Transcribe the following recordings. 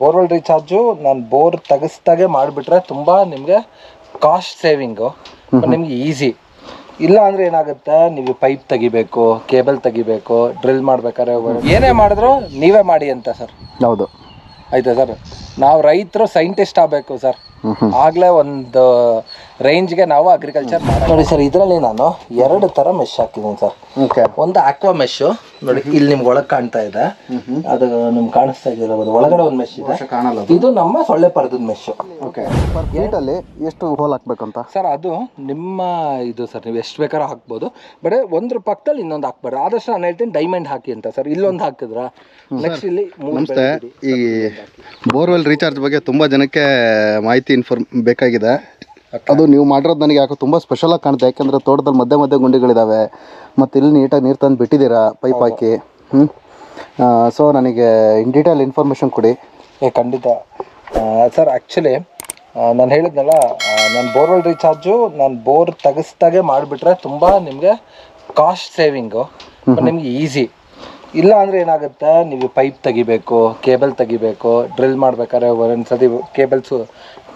Borewell recharge ನಾನು bore ತೆಗಿಸ್ದಾಗೆ ಮಾಡಿಬಿಟ್ರೆ ತುಂಬ ನಿಮಗೆ ಕಾಸ್ಟ್ ಸೇವಿಂಗು. ನಿಮ್ಗೆ ಈಸಿ. ಇಲ್ಲ ಅಂದ್ರೆ ಏನಾಗುತ್ತೆ ನೀವು ಪೈಪ್ ತೆಗಿಬೇಕು ಕೇಬಲ್ ತೆಗಿಬೇಕು ಡ್ರಿಲ್ ಮಾಡ್ಬೇಕಾದ್ರೆ ಏನೇ ಮಾಡಿದ್ರು ನೀವೇ ಮಾಡಿ ಅಂತ ಸರ್. ಹೌದು. ಆಯ್ತಾ ಸರ್? ನಾವು ರೈತರು ಸೈಂಟಿಸ್ಟ್ ಆಗಬೇಕು ಸರ್. ಆಗ್ಲೇ ಒಂದು ರೇಂಜ್ಗೆ ನಾವು ಅಗ್ರಿಕಲ್ಚರ್ ನೋಡಿ ಸರ್ ಇದರಲ್ಲಿ ನಾನು ಎರಡು ತರ ಮೆಶ್ ಹಾಕಿದ್ದೀನಿ ಸರ್. ಓಕೆ ಒಂದು ಆಕ್ವಾ ಮೆಶ್ ನೋಡಿ ಇಲ್ಲಿ ನಿಮ್ಗೆ ಒಳಗೆ ಕಾಣ್ತಾ ಇದೆ. ಅದು ನಿಮ್ಗೆ ಕಾಣಿಸ್ತಾ ಇದೆಯಲ್ಲ ಒಳಗಡೆ ಒಂದು ಮೆಶ್ ಇದೆ. ಕಾಣಲ್ಲ ಇದು ನಮ್ಮ ಸೊಳ್ಳೆ ಪರದದ ಮೆಶ್ ಓಕೆ ಪರ್ ಫೀಟಲ್ಲಿ ಎಷ್ಟು ಹೋಲ್ ಹಾಕ್ಬೇಕಂತ? ಸರ್ ಅದು ನಿಮ್ಮ ಇದು ಸರ್ ನೀವು ಎಷ್ಟು ಬೇಕಾದ್ರೂ ಹಾಕ್ಬೋದು. ಬಟ್ ಒಂದ್ರ ಪಕ್ಕದಲ್ಲಿ ಇನ್ನೊಂದು ಹಾಕ್ಬಾರ್ದು. ಆದಷ್ಟು ನಾನು ಹೇಳ್ತೀನಿ ಡೈಮಂಡ್ ಹಾಕಿ ಅಂತ ಸರ್. ಇಲ್ಲೊಂದು ಹಾಕಿದ್ರ? ನೆಕ್ಸ್ಟ್ ಇಲ್ಲಿ ನಮಸ್ತೆ. ಈ ಬೋರ್ವೆಲ್ ರೀಚಾರ್ಜ್ ಬಗ್ಗೆ ತುಂಬ ಜನಕ್ಕೆ ಮಾಹಿತಿ ಇನ್ಫಾರ್ಮ್ ಬೇಕಾಗಿದೆ. ಅದು ನೀವು ಮಾಡಿರೋದು ನನಗೆ ಯಾಕೋ ತುಂಬ ಸ್ಪೆಷಲಾಗಿ ಕಾಣುತ್ತೆ ಯಾಕೆಂದರೆ ತೋಟದಲ್ಲಿ ಮಧ್ಯೆ ಮಧ್ಯೆ ಗುಂಡಿಗಳಿದ್ದಾವೆ ಮತ್ತು ಇಲ್ಲಿ ನೀಟಾಗಿ ನೀರು ತಂದು ಬಿಟ್ಟಿದ್ದೀರಾ ಪೈಪ್ ಹಾಕಿ? ಹ್ಞೂ ಸೊ ನನಗೆ ಇನ್ ಡೀಟೇಲ್ ಇನ್ಫಾರ್ಮೇಷನ್ ಕೊಡಿ. ಏ ಖಂಡಿತ. ಸರ್ ಆ್ಯಕ್ಚುಲಿ ನಾನು ಹೇಳಿದ್ನಲ್ಲ ನಾನು ಬೋರ್ವೆಲ್ ರೀಚಾರ್ಜು ನಾನು ಬೋರ್ ತೆಗೆಸ್ದಾಗೆ ಮಾಡಿಬಿಟ್ರೆ ತುಂಬ ನಿಮಗೆ ಕಾಸ್ಟ್ ಸೇವಿಂಗು ನಿಮ್ಗೆ ಈಸಿ ಇಲ್ಲ ಅಂದ್ರೆ ಏನಾಗುತ್ತೆ ನೀವು ಪೈಪ್ ತೆಗಿಬೇಕು ಕೇಬಲ್ ತೆಗಿಬೇಕು ಡ್ರಿಲ್ ಮಾಡ್ಬೇಕಾದ್ರೆ ಒಂದೊಂದ್ಸತಿ ಕೇಬಲ್ಸು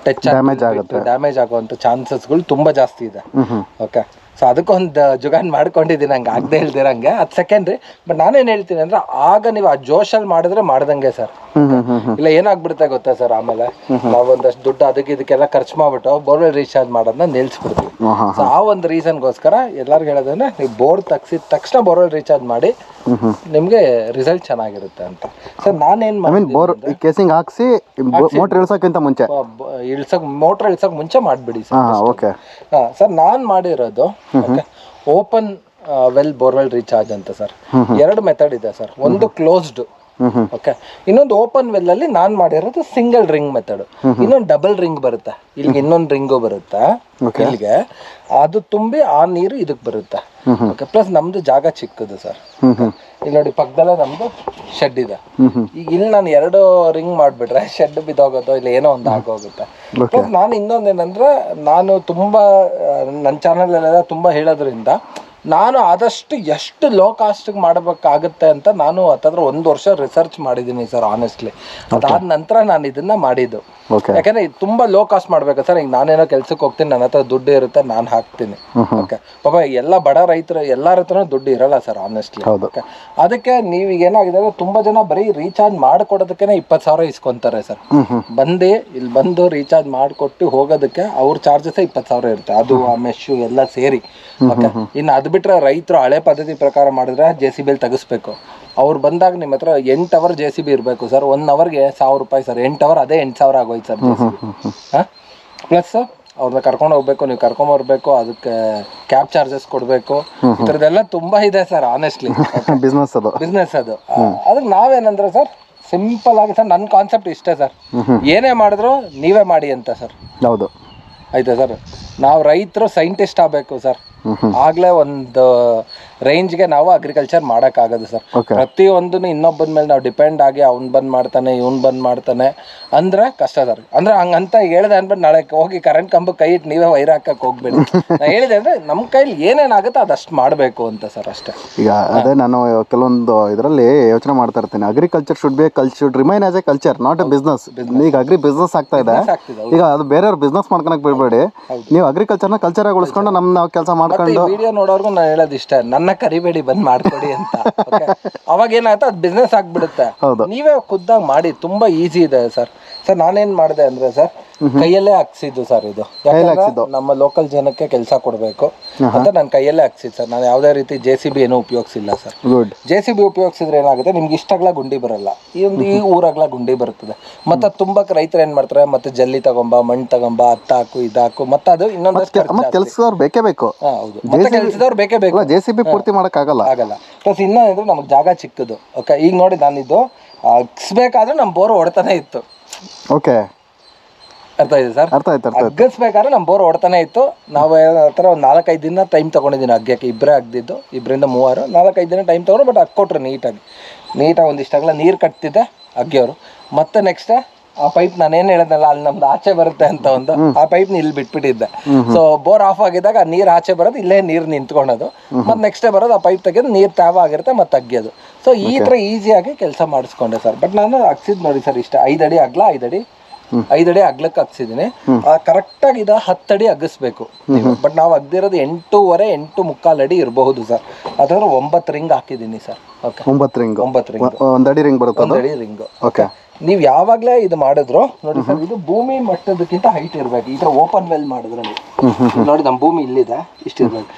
ಟಚ್ ಡ್ಯಾಮೇಜ್ ಆಗುತ್ತೆ. ಡ್ಯಾಮೇಜ್ ಆಗುವಂಥ ಚಾನ್ಸಸ್ಗಳು ತುಂಬಾ ಜಾಸ್ತಿ ಇದೆ. ಓಕೆ ಸೊ ಅದಕ್ಕೊಂದು ಜುಗಾನ್ ಮಾಡ್ಕೊಂಡಿದ್ದೀನಿ ಹಂಗೆ ಆಗದೆ ಹೇಳ್ದಿರಂಗೆ ಅದು ಸೆಕೆಂಡ್ರಿ ಬಟ್ ನಾನೇನು ಹೇಳ್ತೀನಿ ಅಂದ್ರೆ ಆಗ ನೀವು ಆ ಜೋಶಲ್ಲಿ ಮಾಡಿದ್ರೆ ಮಾಡ್ದಂಗೆ ಸರ್. ಇಲ್ಲ ಏನಾಗ್ಬಿಡುತ್ತೆ ಗೊತ್ತಾ ಸರ್ ಆಮೇಲೆ? ನಾವು ಒಂದಷ್ಟು ದುಡ್ಡು ಅದಕ್ಕೆ ಇದಕ್ಕೆಲ್ಲ ಖರ್ಚು ಮಾಡ್ಬಿಟ್ಟು ಬೋರ್ವೆಲ್ ರೀಚಾರ್ಜ್ ಮಾಡೋದನ್ನ ನಿಲ್ಸ್ಬಿಡ್ತೀವಿ. ಸೊ ಆ ಒಂದು ರೀಸನ್ಗೋಸ್ಕರ ಎಲ್ಲರಿಗೂ ಹೇಳೋದನ್ನ ನೀವು ಬೋರ್ ತಗ್ಸಿದ ತಕ್ಷಣ ಬೋರ್ವೆಲ್ ರೀಚಾರ್ಜ್ ಮಾಡಿ ನಿಮಗೆ ರಿಸಲ್ಟ್ ಚೆನ್ನಾಗಿರುತ್ತೆ ಅಂತ. ಸರ್ ನಾನೇನು ಮೀನ್ ಬೋರ್ ಕೇಸಿಂಗ್ ಹಾಕ್ಸಿ ಮೋಟ್ರ್ ಇಳ್ಸೋಕ್ಕಿಂತ ಮುಂಚೆ. ಇಳ್ಸಕ್ ಮೋಟ್ರ್ ಇಳ್ಸಕ್ ಮುಂಚೆ ಮಾಡಿಬಿಡಿ ಸರ್ ಓಕೆ. ಹಾಂ ಸರ್ ನಾನು ಮಾಡಿರೋದು ಓಪನ್ ವೆಲ್ ಬೋರ್ವೆಲ್ ರೀಚಾರ್ಜ್ ಅಂತ ಸರ್ ಎರಡು ಮೆಥಡ್ ಇದೆ ಸರ್ ಒಂದು ಕ್ಲೋಸ್ಡ್ ಓಕೆ ಇನ್ನೊಂದು ಓಪನ್ ವೆಲ್ ಅಲ್ಲಿ ನಾನು ಮಾಡಿರೋದು ಸಿಂಗಲ್ ರಿಂಗ್ ಮೆಥಡ್ ಇನ್ನೊಂದು ಡಬಲ್ ರಿಂಗ್ ಬರುತ್ತೆ. ಇಲ್ಲಿಗೆ ಇನ್ನೊಂದು ರಿಂಗು ಬರುತ್ತೆ. ಇಲ್ಲಿಗೆ ಅದು ತುಂಬಿ ಆ ನೀರು ಇದಕ್ಕೆ ಬರುತ್ತೆ. ಓಕೆ ಪ್ಲಸ್ ನಮ್ದು ಜಾಗ ಚಿಕ್ಕದು ಸರ್. ಇಲ್ಲಿ ನೋಡಿ ಪಕ್ಕದಲ್ಲೇ ನಮ್ದು ಶೆಡ್ ಇದೆ. ಈಗ ಇಲ್ಲಿ ನಾನು ಎರಡು ರಿಂಗ್ ಮಾಡ್ಬಿಟ್ರೆ ಶೆಡ್ ಬಿದ್ದೋಗೋದು ಇಲ್ಲ ಏನೋ ಒಂದು ಆಗೋಗುತ್ತೆ. ಪ್ಲಸ್ ನಾನು ಇನ್ನೊಂದೇನಂದ್ರೆ ನಾನು ತುಂಬಾ ನನ್ನ ಚಾನಲಲ್ಲೆಲ್ಲ ತುಂಬಾ ಹೇಳೋದ್ರಿಂದ ನಾನು ಆದಷ್ಟು ಎಷ್ಟು ಲೋ ಕಾಸ್ಟಿಗೆ ಮಾಡಬೇಕಾಗುತ್ತೆ ಅಂತ ನಾನು ಹತ್ತತ್ರ ಒಂದು ವರ್ಷ ರಿಸರ್ಚ್ ಮಾಡಿದ್ದೀನಿ ಸರ್ ಆನೆಸ್ಟ್ಲಿ ಅದಾದ ನಂತರ ನಾನು ಇದನ್ನ ಮಾಡಿದ್ದು. ಯಾಕಂದ್ರೆ ಇದು ತುಂಬಾ ಲೋ ಕಾಸ್ಟ್ ಮಾಡ್ಬೇಕು ಸರ್ ಈಗ ನಾನೇನೋ ಕೆಲ್ಸಕ್ಕೆ ಹೋಗ್ತೀನಿ ನನ್ನ ಹತ್ರ ದುಡ್ಡು ಇರುತ್ತೆ ನಾನು ಹಾಕ್ತೀನಿ. ಓಕೆ ಪಾಪ ಎಲ್ಲ ಬಡ ರೈತರು ಎಲ್ಲರ ಹತ್ರನೂ ದುಡ್ಡು ಇರಲ್ಲ ಸರ್ ಆನೆಸ್ಟ್ಲಿ. ಓಕೆ ಅದಕ್ಕೆ ನೀವು ಏನಾಗಿದೆ ಅಂದ್ರೆ ತುಂಬಾ ಜನ ಬರೀ ರೀಚಾರ್ಜ್ ಮಾಡ್ಕೊಡೋದಕ್ಕೆ ಇಪ್ಪತ್ತು ಸಾವಿರ ಇಸ್ಕೊಂತಾರೆ ಸರ್ ಬಂದು ಇಲ್ಲಿ ಬಂದು ರೀಚಾರ್ಜ್ ಮಾಡಿಕೊಟ್ಟು ಹೋಗೋದಕ್ಕೆ ಅವ್ರ ಚಾರ್ಜಸ್ ಇಪ್ಪತ್ತು ಸಾವಿರ ಇರುತ್ತೆ. ಅದು ಆ ಮೆಶ್ಶು ಎಲ್ಲ ಸೇರಿ. ಓಕೆ ಇನ್ನು ಅದು ಬಿಟ್ರೆ ರೈತರು ಹಳೆ ಪದ್ಧತಿ ಪ್ರಕಾರ ಮಾಡಿದ್ರೆ ಜೆ ಸಿ ಬಿಲ್ ತೆಗಿಸ್ಬೇಕು ಅವ್ರು ಬಂದಾಗ ನಿಮ್ಮ ಹತ್ರ ಎಂಟು ಅವರ್ ಜೆ ಸಿ ಬಿ ಇರಬೇಕು ಸರ್ ಒನ್ ಅವರ್ಗೆ ಸಾವಿರ ರೂಪಾಯಿ ಸರ್ ಎಂಟು ಅವರ್ ಅದೇ ಎಂಟು ಸಾವಿರ ಆಗೋಯ್ತು ಸರ್ ಹಾಂ? ಪ್ಲಸ್ ಅವ್ರನ್ನ ಕರ್ಕೊಂಡು ಹೋಗ್ಬೇಕು ನೀವು ಕರ್ಕೊಂಡ್ ಬರ್ಬೇಕು ಅದಕ್ಕೆ ಕ್ಯಾಬ್ ಚಾರ್ಜಸ್ ಕೊಡಬೇಕು. ಈ ಥರದ್ದೆಲ್ಲ ತುಂಬಾ ಇದೆ ಸರ್ ಆನೆಸ್ಟ್ಲಿ ಬಿಸ್ನೆಸ್ ಅದು. ಬಿಸ್ನೆಸ್ ಅದು. ಅದಕ್ಕೆ ನಾವೇನಂದ್ರೆ ಸರ್ ಸಿಂಪಲ್ ಆಗಿ ಸರ್ ನನ್ನ ಕಾನ್ಸೆಪ್ಟ್ ಇಷ್ಟೇ ಸರ್ ಏನೇ ಮಾಡಿದ್ರು ನೀವೇ ಮಾಡಿ ಅಂತ ಸರ್ ಹೌದು. ಆಯ್ತಾ ಸರ್ ನಾವು ರೈತರು ಸೈಂಟಿಸ್ಟ್ ಆಗಬೇಕು ಸರ್ ಆಗ್ಲೇ ಒಂದು ರೇಂಜ್ಗೆ ನಾವು ಅಗ್ರಿಕಲ್ಚರ್ ಮಾಡೋಕ್ಕಾಗೋದು ಸರ್. ಪ್ರತಿ ಪ್ರತಿಯೊಂದನ್ನು ಇನ್ನೊಬ್ಬನ ಮೇಲೆ ನಾವು ಡಿಪೆಂಡ್ ಆಗಿ ಅವ್ನು ಬಂದ್ ಮಾಡ್ತಾನೆ ಇವ್ನು ಬಂದ್ ಮಾಡ್ತಾನೆ ಅಂದ್ರೆ ಕಷ್ಟ ಸರ್. ಅಂದ್ರೆ ಹಂಗಂತ ಹೇಳ್ದೆ ಅನ್ಬಿಟ್ಟು ನಾಳೆ ಹೋಗಿ ಕರೆಂಟ್ ಕಂಬ ಕೈ ಇಟ್ಟು ನೀವೇ ವೈರ್ ಹಾಕಕ್ ಹೋಗ್ಬೇಡಿ. ನಾ ಹೇಳಿದೆ ಅಂದ್ರೆ ನಮ್ ಕೈಲಿ ಏನೇನಾಗುತ್ತೆ ಅದಷ್ಟು ಮಾಡಬೇಕು ಅಂತ ಸರ್ ಅಷ್ಟೇ. ಈಗ ಅದೇ ನಾನು ಕೆಲವೊಂದು ಇದರಲ್ಲಿ ಯೋಚನೆ ಮಾಡ್ತಾ ಇರ್ತೀನಿ. Agriculture should be cul should remain as a culture not a business ಈಗ ಅಗ್ರಿ ಬಿಸ್ನೆಸ್ ಆಗ್ತಾ ಇದೆ. ಈಗ ಅದು ಬೇರೆಯವ್ರ ಬಿಸ್ನೆಸ್ ಮಾಡ್ಕೊಳಕ್ ಬಿಡಬೇಡಿ. ನೀವು ಅಗ್ರಿಕಲ್ಚರ್ನ ಕಲ್ಚರ್ ಆಗಿ ಉಳಿಸ್ಕೊಂಡು ನಮ್ ನಾವು ಕೆಲಸ ಮಾಡ್ಕೊಂಡು ವಿಡಿಯೋ ನೋಡೋರ್ಗು ನಾನು ಹೇಳೋದು ಇಷ್ಟ ನನ್ನ ಕರಿಬೇಡಿ ಬಂದ್ ಮಾಡ್ಕೊಡಿ ಅಂತ? ಅವಾಗ ಏನಾಯ್ತು ಅದು ಬಿಸ್ನೆಸ್ ಆಗ್ಬಿಡುತ್ತೆ ಹೌದು. ನೀವೇ ಖುದ್ದಾಗಿ ಮಾಡಿ ತುಂಬಾ ಈಸಿ ಇದೆ ಸರ್ ಸರ್ ನಾನೇನ್ ಮಾಡಿದೆ ಅಂದ್ರೆ ಸರ್ ಕೈಯಲ್ಲೇ ಹಾಕ್ಸಿದ್ದು ಸರ್ ಇದು. ಯಾಕಂದ್ರೆ ನಮ್ಮ ಲೋಕಲ್ ಜನಕ್ಕೆ ಕೆಲಸ ಕೊಡಬೇಕು ಅಂತ ನಾನು ಕೈಯಲ್ಲೇ ಹಾಕ್ಸಿದ್ದು ಸರ್. ನಾನು ಯಾವುದೇ ರೀತಿ ಜೆ ಸಿ ಬಿ ಏನು ಉಪಯೋಗಿಸಿಲ್ಲ sir. Good J C B ಉಪಯೋಗಿಸಿದ್ರೆ ಏನಾಗುತ್ತೆ ನಿಮ್ಗೆ ಇಷ್ಟಗಳ ಗುಂಡಿ ಬರಲ್ಲ. ಈ ಒಂದು ಈ ಊರಾಗ್ಲ ಗುಂಡಿ ಬರುತ್ತದೆ ಮತ್ತೆ ತುಂಬಾ ತುಂಬಾಕ್ ರೈತರು ಏನ್ ಮಾಡ್ತಾರೆ ಮತ್ತೆ ಜಲ್ಲಿ ತಗೊಂಬ ಮಣ್ಣು ತಗೊಂಬ ಅತ್ತ ಹಾಕು ಇದಾಕು ಮತ್ತೆ ಅದು ಇನ್ನೊಂದಷ್ಟು ಕೆಲ್ಸದವ್ರು ಬೇಕೇ ಬೇಕು. ಹೌದು. ಮತ್ತೆ ಕೆಲಸದವ್ರು ಬೇಕೇ ಬೇಕು. ಜೆ ಸಿ ಬಿ ಪೂರ್ತಿ ಮಾಡಕ್ ಆಗಲ್ಲ. ಆಗಲ್ಲ ಪ್ಲಸ್ ಇನ್ನೊಂದ್ರೆ ನಮಗೆ ಜಾಗ ಚಿಕ್ಕದು. ಓಕೆ ಈಗ ನೋಡಿ ನಾನಿದ್ದು ಹಾಕ್ಸ್ಬೇಕಾದ್ರೆ ನಮ್ಮ ಬೋರ್ ಹೊಡ್ತಾನೆ ಇತ್ತು. ಓಕೆ. ಅರ್ಥ ಆಯ್ತು ಸರ್? ಅರ್ಥ ಆಯ್ತು ಅರ್ಥ ಆಯ್ತು. ಅಗ್ಗಿಸ್ಬೇಕಾದ್ರೆ ನಮ್ಮ ಬೋರ್ ಹೊಡ್ತಾನೆ ಇತ್ತು. ನಾವು ಹತ್ರ ಒಂದು ನಾಲ್ಕೈದು ದಿನ ಟೈಮ್ ತೊಗೊಂಡಿದ್ದೀನಿ ಅಗ್ಗಕ್ಕೆ ಇಬ್ಬರೇ ಅಗ್ದಿದ್ದು ಇಬ್ಬರಿಂದ ಮೂವರು. ನಾಲ್ಕೈದು ದಿನ ಟೈಮ್ ತೊಗೊಂಡು ಬಟ್ ಅಕ್ಕೊಟ್ರು ನೀಟಾಗಿ ನೀಟಾಗಿ ಒಂದಿಷ್ಟಾಗಲ್ಲ ನೀರು ಕಟ್ತಿದ್ದೆ ಅಗ್ಗಿಯವರು. ಮತ್ತೆ ನೆಕ್ಸ್ಟ್ ಆ ಪೈಪ್ ನಾನೇನ್ ಹೇಳದ್ನಲ್ಲ ಅಲ್ಲಿ ನಮ್ದು ಆಚೆ ಬರುತ್ತೆ ಅಂತ ಒಂದು ಆ ಪೈಪ್ ಇಲ್ಲಿ ಬಿಟ್ಬಿಟ್ಟಿದ್ದೆ. ಸೊ ಬೋರ್ ಆಫ್ ಆಗಿದಾಗ ಆ ನೀರ್ ಆಚೆ ಬರೋದು ಇಲ್ಲೇ ನೀರ್ ನಿಂತ್ಕೊಳೋದು ಮತ್ತೆ ನೆಕ್ಸ್ಟ್ ಡೇ ಬರೋದು ಆ ಪೈಪ್ ತೆಗೆದು ನೀರ್ ತ್ಯಾವ ಆಗಿರುತ್ತೆ ಮತ್ತೆ ತೆಗಿಯೋದು ಸೊ ಈ ತರ ಈಸಿಯಾಗಿ ಕೆಲಸ ಮಾಡಿಸ್ಕೊಂಡೆ ಸರ್. ಬಟ್ ನಾನು ಹಾಕ್ಸಿದ್ ನೋಡಿ ಸರ್ ಇಷ್ಟ ಐದಡಿ ಅಡಿ ಅಗ್ಲ ಐದಡಿ ಅಡಿ ಐದ್ ಅಡಿ ಅಗ್ಲಕ್ಕೆ ಹಾಕ್ಸಿದೀನಿ ಕರೆಕ್ಟ್ ಆಗಿ ಇದು ಹತ್ತಡಿ ಅಗ್ಗಿಸ್ಬೇಕು ಬಟ್ ನಾವು. ಅಗ್ದಿರೋದು ಎಂಟೂವರೆ ಎಂಟು ಮುಕ್ಕಾಲ್ ಅಡಿ ಇರಬಹುದು ಸರ್. ಅದ್ರ ಒಂಬತ್ತು ರಿಂಗ್ ಹಾಕಿದೀನಿ ಸರ್. ಓಕೆ ಒಂಬತ್ತು ರಿಂಗ್. ಒಂಬತ್ತು ರಿಂಗ್. ಒಂದಡಿ ರಿಂಗ್ ಬರುತ್ತೆ ಒಂದಡಿ ರಿಂಗ್. ಓಕೆ ನೀವ್ ಯಾವಾಗ್ಲೇ ಇದು ಮಾಡಿದ್ರು ನೋಡಿ ಸರ್ ಇದು ಭೂಮಿ ಮಟ್ಟದಕ್ಕಿಂತ ಹೈಟ್ ಇರ್ಬೇಕು. ಈ ತರ ಓಪನ್ ವೆಲ್ ಮಾಡಿದ್ರೆ ನೀವು. ನೋಡಿ ನಮ್ಮ ಭೂಮಿ ಇಲ್ಲಿದೆ ಇಷ್ಟಿರ್ಬೇಕು